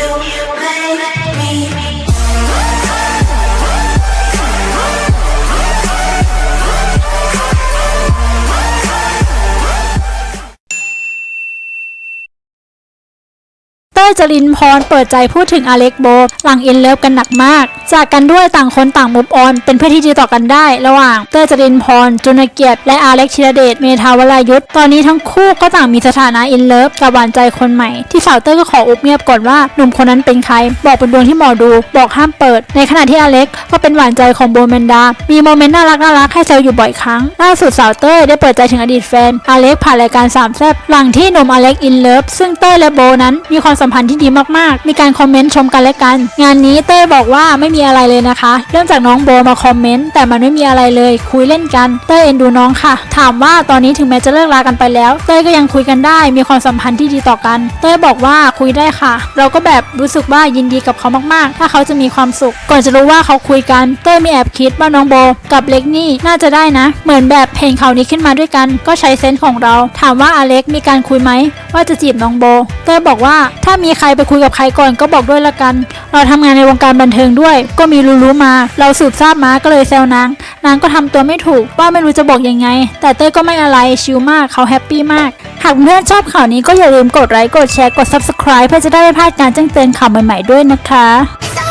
you make me. ต้ยจรินพรเปิดใจพูดถึงอเล็กโบ หลังอินเลิฟกันหนักมาก จากกันด้วยต่างคนต่างมุฟออน เป็นเพื่อนที่ดีต่อกันได้ ระหว่างเต้ยจรินพรจุนเกียรติและอาเล็กชิรเดชเมธาวรายุทธตอนนี้ทั้งคู่ก็ต่างมีสถานะอินเลิฟกับหวานใจคนใหม่ ที่สาวเต้ยก็ขออุบเงียบก่อนว่าหนุ่มคนนั้นเป็นใคร บอกเป็นดวงที่หมอดู บอกห้ามเปิด ในขณะที่อเล็กก็เป็นหวานใจของโบเมนดา มีโมเมนต์น่ารักน่ารักให้แซวอยู่บ่อยครั้งล่าสุดสาวเต้ยได้เปิดใจถึงอดีตแฟนอเล็กผ่านรายการสามแซบหลังที่หนุ่มอเล็กอินเลิฟซึ่งเต้ยและโบนั้นมีความสัมพันธ์ที่ดีมากๆ มีการคอมเมนต์ชมกันและกัน งานนี้เต้ยบอกว่าไม่มีอะไรเลยนะคะ เริ่มจากน้องโบมาคอมเมนต์แต่มันไม่มีอะไรเลย คุยเล่นกัน เต้ยเอ็นดูน้องค่ะ ถามว่าตอนนี้ถึงแม้จะเลิกลากันไปแล้ว เต้ยก็ยังคุยกันได้ มีความสัมพันธ์ที่ดีต่อกัน เต้ยบอกว่าคุยได้ค่ะ เราก็แบบรู้สึกว่ายินดีกับเขามากๆ ถ้าเขาจะมีความสุข ก่อนจะรู้ว่าเขาคุยกัน เต้ยมีแอบคิดว่าน้องโบ กับเล็กนี่น่าจะได้นะ เหมือนแบบเพลงเขานี้ขึ้นมาด้วยกัน ก็ใช้เซนส์ของเรา ถามว่าอเล็กมีการคุยไหมว่าจะจีบน้องโบ เต้ยบอกว่าถ้ามีใครไปคุยกับใครก่อนก็บอกด้วยละกัน เราทำงานในวงการบันเทิงด้วย ก็มีรู้ๆมา เราสืบทราบมาก็เลยแซวนาง นางก็ทำตัวไม่ถูกว่าไม่รู้จะบอกยังไง แต่เต้ยก็ไม่อะไรชิลมากเขาแฮปปี้มาก หากเพื่อนชอบข่าวนี้ก็อย่าลืมกดไลค์กดแชร์กด subscribe เพื่อจะได้ไม่พลาดการแจ้งเตือนข่าวใหม่ๆด้วยนะคะ